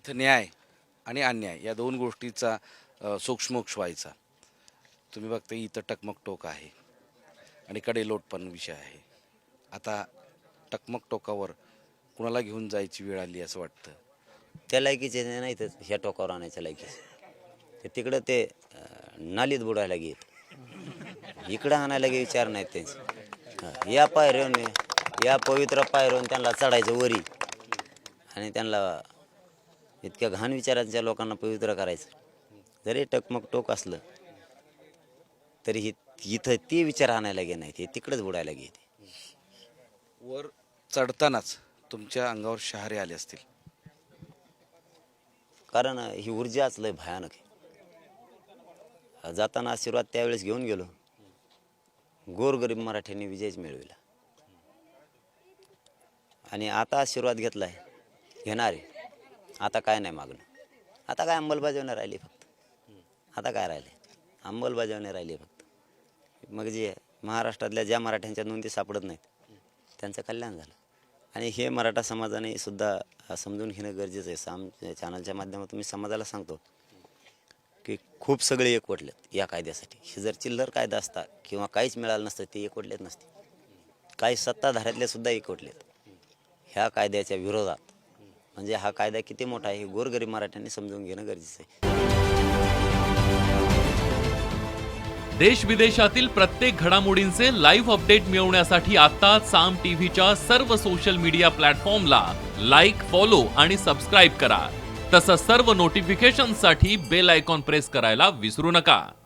इथं न्याय आणि अन्याय या दोन गोष्टीचा सूक्ष्मोक्ष व्हायचा. तुम्ही बघता इथं टकमक टोक आहे आणि कडेलोट पण विषय आहे. आता टकमक टोकावर कुणाला घेऊन जायची वेळ आली असं वाटतं? त्या लायकीचे नाही तर ह्या टोकावर आणायच्या लायकीचे. ते तिकडं ते नालीत बुडायला घेत इकडं आणायला गे विचार नाहीत त्यांचे. या पायऱ्याने या पवित्र पायऱ्यावर त्यांना चढायचं वरी. आणि त्यांना इतक्या घाण विचारांच्या लोकांना पवित्र करायचं. जरी टकमक टोक असलं तरी हि इथं ते विचार आणायला गे नाहीत हे तिकडंच बुडायला गे वर चढतानाच तुमच्या अंगावर शहारे आले असतील. कारण ही ऊर्जाच लय भयानक आहे. जाताना आशीर्वाद त्यावेळेस घेऊन गेलो. गोरगरीब मराठ्यांनी विजयच मिळविला. आणि आता आशीर्वाद घेतलाय घेणार. आहे आता काय नाही मागणं. आता काय अंमलबजावणी राहिली फक्त. आता काय राहिले? अंमलबजावणी राहिली फक्त. मग जे महाराष्ट्रातल्या ज्या मराठ्यांच्या नोंदी सापडत नाहीत त्यांचं कल्याण झालं. आणि हे मराठा समाजाने सुद्धा समजून घेणं गरजेचं आहे. साम चॅनलच्या माध्यमातून मी समाजाला सांगतो की खूप सगळे एकवटलेत या कायद्यासाठी. हे जर चिल्लर कायदा असता किंवा काहीच मिळालं नसतं ते एकवटलेत नसते. काही सत्ताधाऱ्यातले सुद्धा एकवटलेत. ह्या कायद्याच्या विरोधात म्हणजे हा कायदा किती मोठा आहे हे गोरगरीब मराठ्यांनी समजून घेणं गरजेचं आहे. देश विदेशातील प्रत्येक घडामोडींचे लाईव्ह अपडेट मिळवण्यासाठी आता साम टीव्हीच्या सर्व सोशल मीडिया प्लॅटफॉर्मला लाईक फॉलो आणि सबस्क्राईब करा. तसंच सर्व नोटिफिकेशनसाठी बेल आयकॉन प्रेस करायला विसरू नका.